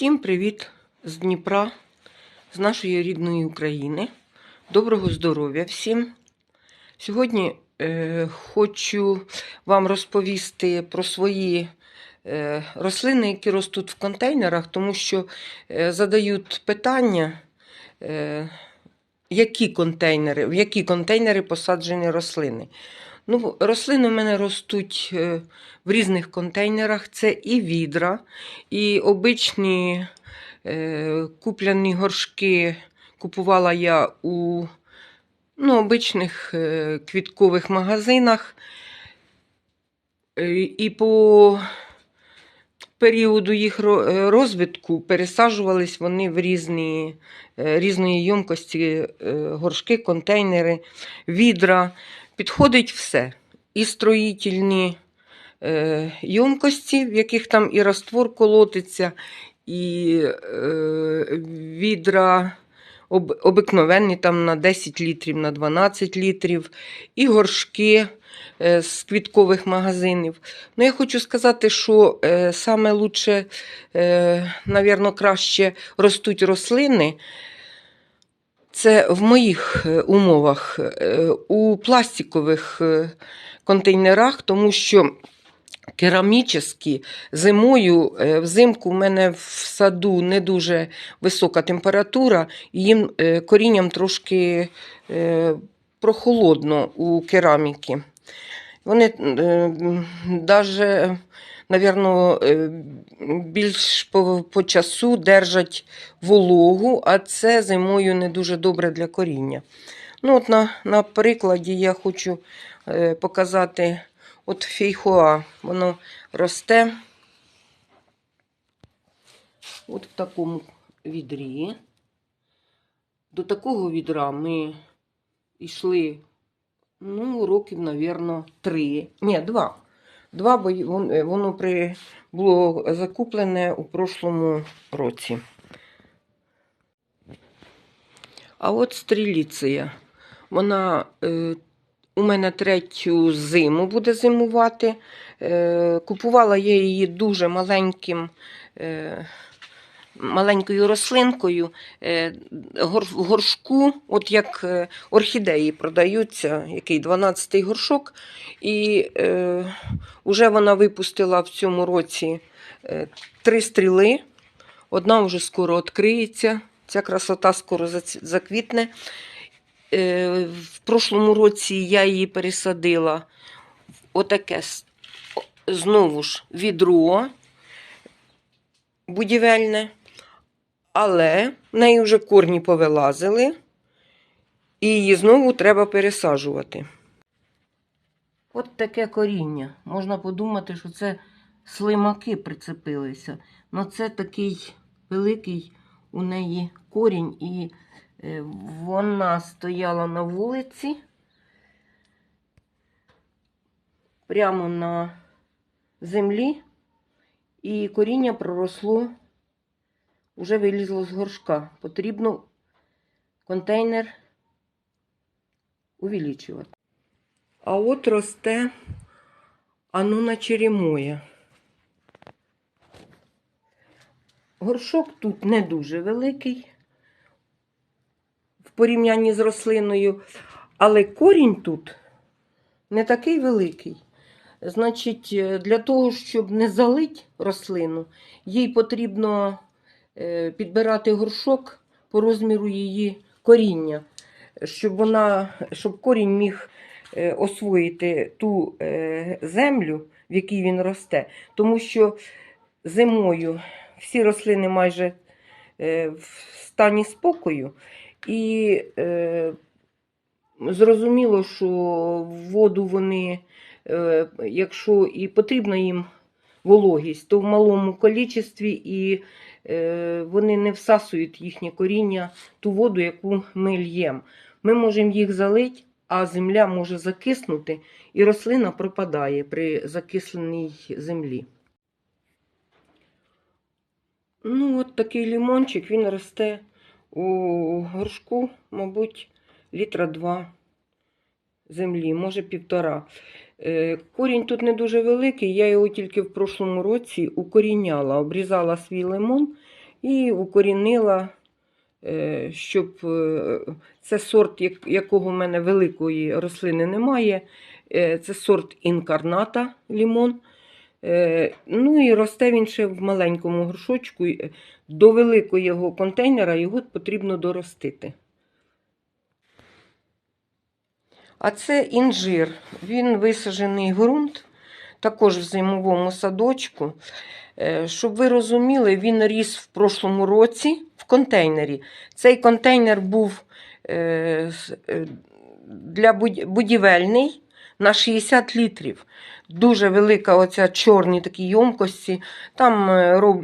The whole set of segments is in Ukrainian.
Всім привіт з Дніпра, з нашої рідної України. Доброго здоров'я всім. Сьогодні е, хочу вам розповісти про свої е, рослини, які ростуть в контейнерах, тому що е, задають питання, е, які контейнери, в які контейнери посаджені рослини. Ну, рослини в мене ростуть е, в різних контейнерах. Це і відра, і обичні е, купляні горшки купувала я у ну, обичних е, квіткових магазинах. І по періоду їх розвитку пересаджувались вони в різні, різної ємкості горшки, контейнери, відра. Підходить все. І строїтельні е, ємкості, в яких там і раствор колотиться, і е, відра об, обикновенні там на 10 літрів, на 12 літрів, і горшки е, з квіткових магазинів. Ну, я хочу сказати, що е, саме лучше, е, навірно, краще ростуть рослини. Це в моїх е, умовах е, у пластикових е, контейнерах, тому що керамічні зимою, взимку в мене в саду не дуже висока температура, і їм корінням трошки прохолодно у кераміки. Вони навіть, напевно, більш по, по часу держать вологу, а це зимою не дуже добре для коріння. Ну, от на, на прикладі я хочу е, показати от фейхоа. Воно росте от в такому відрі. До такого відра ми йшли, ну, років, напевно, три. Ні, два. Два, бо е, воно при, було закуплене у прошлому році. А от стріліція. Вона е, у мене третю зиму буде зимувати. Е, купувала я її дуже маленьким. Е, Маленькою рослинкою е, в горшку, от як е, орхідеї продаються, який 12-й горшок. І е, вже вона випустила в цьому році е, три стріли. Одна вже скоро відкриється. Ця красота скоро заквітне. Е, в прошлому році я її пересадила отаке знову ж відро будівельне, але в неї вже корні повилазили, і її знову треба пересаджувати. От таке коріння. Можна подумати, що це слимаки прицепилися. Ну це такий великий у неї корінь, і е, вона стояла на вулиці прямо на землі, і коріння проросло, вже вилізло з горшка. Потрібно контейнер увеличувати. А от росте ануна черемоя. Горшок тут не дуже великий в порівнянні з рослиною, але корінь тут не такий великий. Значить, е, для того, щоб не залить рослину, їй потрібно підбирати горшок по розміру її коріння, щоб, вона, щоб корінь міг е, освоїти ту е, землю, в якій він росте. Тому що зимою всі рослини майже е, в стані спокою, і е, зрозуміло, що воду вони, е, якщо і потрібна їм вологість, то в малому кількості і е, вони не всасують їхнє коріння ту воду, яку ми л'ємо. Ми можемо їх залити, а земля може закиснути, і рослина пропадає при закисленій землі. Ну, от такий лимончик, він росте у горшку, мабуть, літра два землі, може півтора. Е, Корінь тут не дуже великий, я його тільки в прошлому році укоріняла, обрізала свій лимон і укорінила, е, щоб е, це сорт, якого в мене великої рослини немає. Це сорт інкарната лімон. Е, Ну і росте він ще в маленькому горшочку. До великого його контейнера його потрібно доростити. А це інжир. Він висаджений ґрунт, також в зимовому садочку. Е, Щоб ви розуміли, він ріс в прошлому році в контейнері. Цей контейнер був е, е, для будівельний на 60 літрів. Дуже велика оця чорні такі йомкості. Там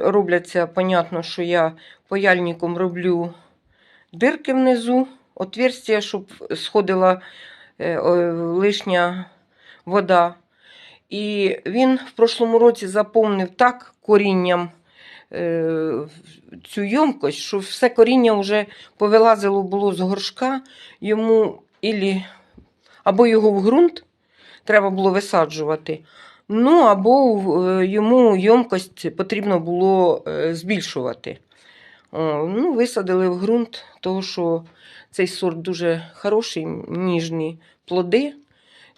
робляться, понятно, що я паяльником роблю дирки внизу, отверстя, щоб сходила лишня вода. І він в прошлому році заповнив так корінням е, цю ємкость, що все коріння вже повилазило було з горшка. Йому ілі, або його в ґрунт треба було висаджувати, ну або е, йому ємкость потрібно було е, збільшувати. О, ну, висадили в ґрунт, тому що цей сорт дуже хороший, ніжні плоди,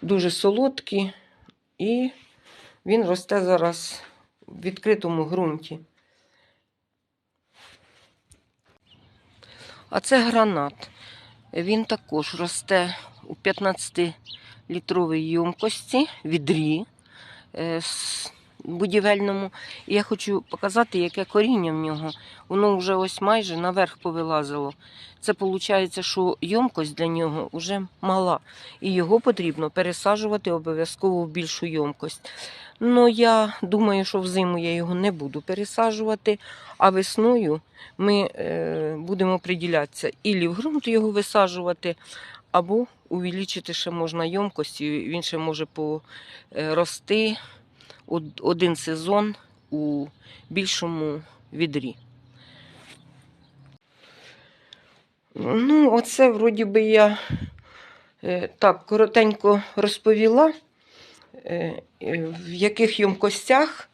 дуже солодкі, і він росте зараз в відкритому ґрунті. А це гранат. Він також росте у 15-літровій ємкості, відрі е, будівельному. І я хочу показати, яке коріння в нього. Воно вже ось майже наверх повилазило. Це виходить, що ємкость для нього вже мала. І його потрібно пересаджувати обов'язково в більшу ємкость. Ну, я думаю, що взиму я його не буду пересаджувати, а весною ми е, будемо приділятися ілі в ґрунт його висаджувати, або увеличити ще можна ємкость, і він ще може порости од- один сезон у більшому відрі. Ну, оце вроді би я е, так коротенько розповіла, е, е, в яких ємкостях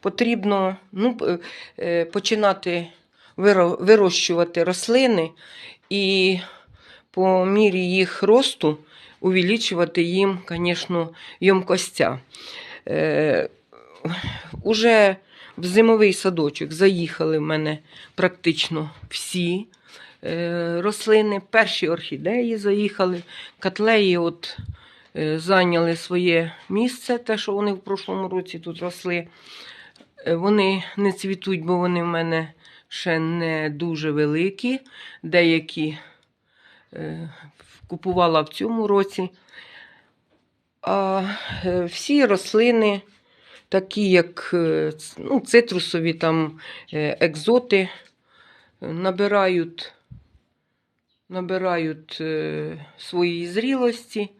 потрібно ну, починати вирощувати рослини і по мірі їх росту увеличувати їм, звісно, ємкостя. Е, уже в зимовий садочок заїхали в мене практично всі е, рослини. Перші орхідеї заїхали, котлеї от, е, зайняли своє місце, те, що вони в прошлому році тут росли. Е, Вони не цвітуть, бо вони в мене ще не дуже великі. Деякі купувала в цьому році. А е, всі рослини, такі як е, ну, цитрусові там, е, екзоти, набирають, набирають свої зрілості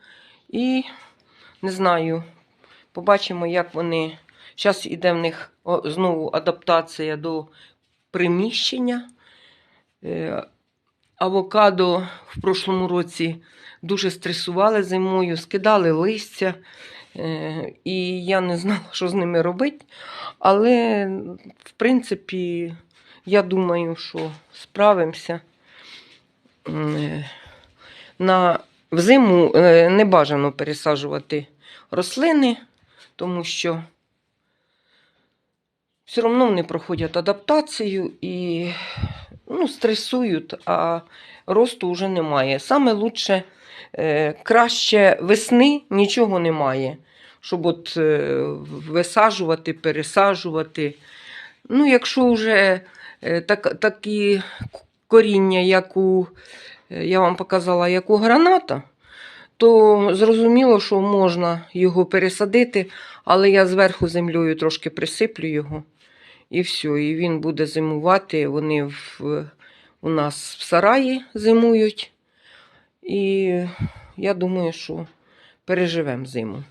і не знаю, побачимо, як вони. Зараз іде в них знову адаптація до приміщення. Авокадо в прошлому році дуже стресували зимою, скидали листя, е, і я не знала, що з ними робити. Але, в принципі, я думаю, що справимося. Е, На взиму е, не бажано пересаджувати рослини, тому що все одно вони проходять адаптацію і ну, стресують, а росту вже немає. Саме лучше, е, краще весни нічого немає, щоб от е, висаджувати, пересаджувати. Ну, якщо вже е, так, такі коріння, як у, я вам показала, як у граната, то зрозуміло, що можна його пересадити, але я зверху землею трошки присиплю його. І все, і він буде зимувати. Вони в, у нас в сараї зимують. І я думаю, що переживемо зиму.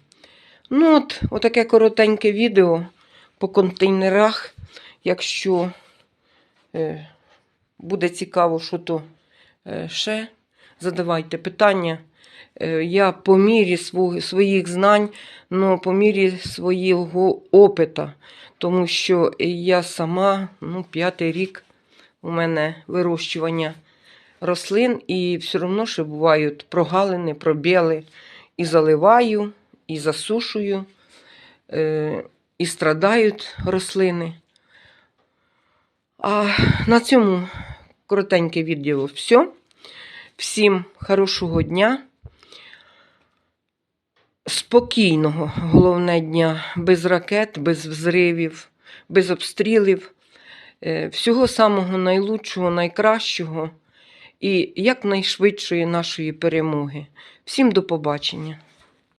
Ну, от, отаке коротеньке відео по контейнерах. Якщо е, буде цікаво, що то е, ще, задавайте питання. Е, я по мірі свого, своїх знань, но по мірі свого опита тому що я сама ну, п'ятий рік у мене вирощування рослин, і все одно ще бувають прогалини, пробіли. І заливаю, і засушую, е, і страдають рослини. А на цьому коротеньке відео все. Всім хорошого дня. Спокійного, головне дня, без ракет, без взривів, без обстрілів. Е, Всього самого найлучшого, найкращого і якнайшвидшої нашої перемоги. Всім до побачення!